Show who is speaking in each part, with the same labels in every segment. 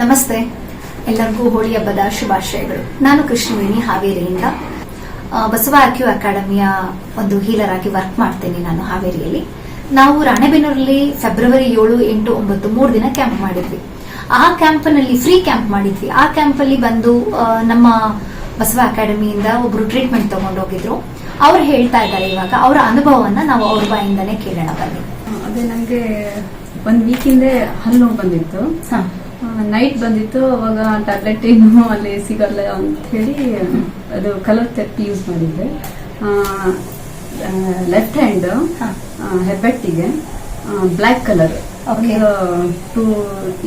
Speaker 1: ನಮಸ್ತೆ. ಎಲ್ಲರಿಗೂ ಹೋಳಿ ಹಬ್ಬದ ಶುಭಾಶಯಗಳು. ನಾನು ಕೃಷ್ಣವೇಣಿ ಹಾವೇರಿಯಿಂದ. ಬಸವ ಆರ್ಕ್ಯೂ ಅಕಾಡೆಮಿಯ ಒಂದು ಹೀಲರ್ ಆಗಿ ವರ್ಕ್ ಮಾಡ್ತೇನೆ ನಾನು ಹಾವೇರಿಯಲ್ಲಿ. ನಾವು ರಾಣೆಬೆನ್ನೂರಲ್ಲಿ ಫೆಬ್ರವರಿ ಏಳು ಎಂಟು ಒಂಬತ್ತು ಮೂರು ದಿನ ಕ್ಯಾಂಪ್ ಮಾಡಿದ್ವಿ. ಆ ಕ್ಯಾಂಪ್ನಲ್ಲಿ ಫ್ರೀ ಕ್ಯಾಂಪ್ ಮಾಡಿದ್ವಿ. ಆ ಕ್ಯಾಂಪಲ್ಲಿ ಬಂದು ನಮ್ಮ ಬಸವ ಅಕಾಡೆಮಿಯಿಂದ ಒಬ್ರು ಟ್ರೀಟ್ಮೆಂಟ್ ತಗೊಂಡೋಗಿದ್ರು. ಅವ್ರು ಹೇಳ್ತಾ ಇದ್ದಾರೆ ಇವಾಗ ಅವರ ಅನುಭವವನ್ನ ನಾವು ಅವ್ರ ಬಾಯಿಂದಾನೆ ಕೇಳೋಣ ಬನ್ನಿ.
Speaker 2: ಅದೇ ನನಗೆ ಒಂದ್ ವೀಕ್ ಹಿಂದೆ ಹಲ್ಲು ನೋವು ಬಂದಿತ್ತು. ನೈಟ್ ಬಂದಿತ್ತು ಅವಾಗ ಟ್ಯಾಬ್ಲೆಟ್ ಏನು ಅಲ್ಲಿ ಸಿಗಲ್ಲ ಅಂತ ಹೇಳಿ ಅದು ಕಲರ್ ಥೆರಪಿ ಯೂಸ್ ಮಾಡಿದ್ದೆ left hand. ಹೆಬ್ಬೆಟ್ಟಿಗೆ black colour. Two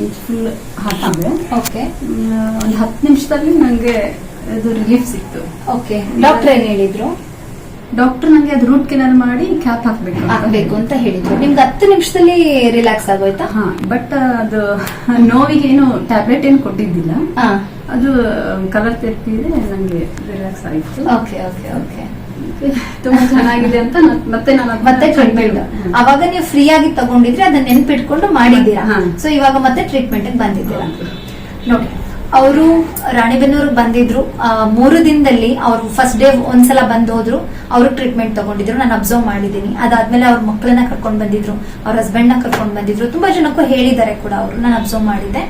Speaker 2: inch full ಹಾಕಿದೆ
Speaker 1: ಓಕೆ
Speaker 2: ಒಂದು ಹತ್ತು ನಿಮಿಷದಲ್ಲಿ ನನಗೆ ಇದು ರಿಲೀಫ್ ಸಿಕ್ತು.
Speaker 1: ಓಕೆ ಡಾಕ್ಟರ್ ಏನು ಹೇಳಿದ್ರು?
Speaker 2: ಡಾಕ್ಟರ್ ನನಗೆ ಅದು ರೂಟ್ ಕೆನಲ್ ಮಾಡಿ ಕ್ಯಾಪ್ ಹಾಕ್ಬೇಕು
Speaker 1: ಹಾಕ್ಬೇಕು ಅಂತ ಹೇಳಿದ್ರು. ನಿಮ್ಗೆ ಹತ್ತು ನಿಮಿಷದಲ್ಲಿ ರಿಲ್ಯಾಕ್ಸ್ ಆಗೋಯ್ತಾ?
Speaker 2: ಹಾ ಬಟ್ ಅದು ನೋವಿಗೆ ಏನು ಟ್ಯಾಬ್ಲೆಟ್ ಏನು ಕೊಟ್ಟಿದ್ದಿಲ್ಲ.
Speaker 1: ಹಾ.
Speaker 2: ಅದು ಕಲರ್ ಥೆರಪಿ ಇದೆ ನಂಗೆ ರಿಲ್ಯಾಕ್ಸ್ ಆಯ್ತು.
Speaker 1: ಓಕೆ ಓಕೆ ಓಕೆ
Speaker 2: ತುಂಬಾ ಚೆನ್ನಾಗಿದೆ ಅಂತ ಮತ್ತೆ ನಾನು
Speaker 1: ಮತ್ತೆ ಟ್ರೀಟ್ಮೆಂಟ್. ಅವಾಗ ನೀವು ಫ್ರೀ ಆಗಿ ತಗೊಂಡಿದ್ರೆ ಅದನ್ನ ನೆನ್ಪಿಟ್ಕೊಂಡು ಮಾಡಿದ್ದೀರಾ?
Speaker 2: ಹಾ.
Speaker 1: ಸೊ ಇವಾಗ ಮತ್ತೆ ಟ್ರೀಟ್ಮೆಂಟ್ ಬಂದಿದ್ದೀರಾ. ನೋಡಿ ಅವರು ರಾಣಿಬೆನ್ನೂರಿಗೆ ಬಂದಿದ್ರು. ಮೂರು ದಿನದಲ್ಲಿ ಅವರು ಫಸ್ಟ್ ಡೇ ಒಂದ್ಸಲ ಬಂದು ಹೋದ್ರು. ಅವರು ಟ್ರೀಟ್ಮೆಂಟ್ ತಗೊಂಡಿದ್ರು. ನಾನು ಅಬ್ಸರ್ವ್ ಮಾಡಿದ್ದೀನಿ. ಅದಾದ್ಮೇಲೆ ಅವ್ರ ಮಕ್ಕಳನ್ನ ಕರ್ಕೊಂಡು ಬಂದಿದ್ರು. ಅವ್ರ ಹಸ್ಬೆಂಡ್ ಕರ್ಕೊಂಡ್ ಬಂದಿದ್ರು. ತುಂಬಾ ಜನಕ್ಕೂ ಹೇಳಿದ್ದಾರೆ ಕೂಡ ಅವರು. ನಾನು ಅಬ್ಸರ್ವ್ ಮಾಡಿದ್ದೆ.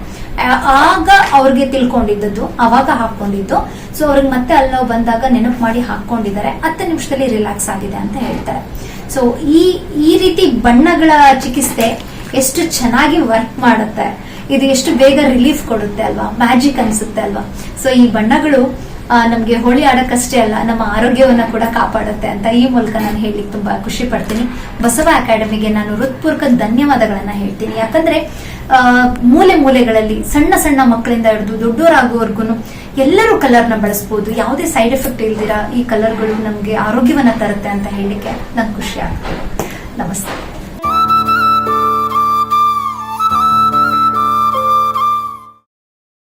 Speaker 1: ಆಗ ಅವ್ರಿಗೆ ತಿಳ್ಕೊಂಡಿದ್ದದ್ದು. ಅವಾಗ ಹಾಕೊಂಡಿದ್ದು. ಸೊ ಅವ್ರಿಗೆ ಮತ್ತೆ ಅಲ್ಲಿ ನಾವು ಬಂದಾಗ ನೆನಪು ಮಾಡಿ ಹಾಕೊಂಡಿದ್ದಾರೆ. ಹತ್ತು ನಿಮಿಷದಲ್ಲಿ ರಿಲ್ಯಾಕ್ಸ್ ಆಗಿದೆ ಅಂತ ಹೇಳ್ತಾರೆ. ಸೊ ಈ ಈ ರೀತಿ ಬಣ್ಣಗಳ ಚಿಕಿತ್ಸೆ ಎಷ್ಟು ಚೆನ್ನಾಗಿ ವರ್ಕ್ ಮಾಡುತ್ತೆ. ಇದು ಎಷ್ಟು ಬೇಗ ರಿಲೀಫ್ ಕೊಡುತ್ತೆ ಅಲ್ವಾ? ಮ್ಯಾಜಿಕ್ ಅನ್ಸುತ್ತೆ ಅಲ್ವಾ? ಸೊ ಈ ಬಣ್ಣಗಳು ನಮಗೆ ಹೋಳಿ ಆಡಕ್ಕಷ್ಟೇ ಅಲ್ಲ, ನಮ್ಮ ಆರೋಗ್ಯವನ್ನ ಕೂಡ ಕಾಪಾಡುತ್ತೆ ಅಂತ ಈ ಮೂಲಕ ನಾನು ಹೇಳಿ ತುಂಬಾ ಖುಷಿ ಪಡ್ತೀನಿ. ಬಸವ ಅಕಾಡೆಮಿಗೆ ನಾನು ಹೃತ್ಪೂರ್ವಕ ಧನ್ಯವಾದಗಳನ್ನ ಹೇಳ್ತೀನಿ. ಯಾಕಂದ್ರೆ ಮೂಲೆ ಮೂಲೆಗಳಲ್ಲಿ ಸಣ್ಣ ಸಣ್ಣ ಮಕ್ಕಳಿಂದ ಹಿಡಿದು ದೊಡ್ಡವರಾಗುವವರೆಗೂ ಎಲ್ಲರೂ ಕಲರ್ನ ಬಳಸಬಹುದು ಯಾವುದೇ ಸೈಡ್ ಎಫೆಕ್ಟ್ ಇಲ್ದಿರಾ ಈ ಕಲರ್ಗಳು ನಮ್ಗೆ ಆರೋಗ್ಯವನ್ನ ತರುತ್ತೆ ಅಂತ ಹೇಳಿಕೆ ನಂಗೆ ಖುಷಿ ಆಗ್ತದೆ. ನಮಸ್ತೆ.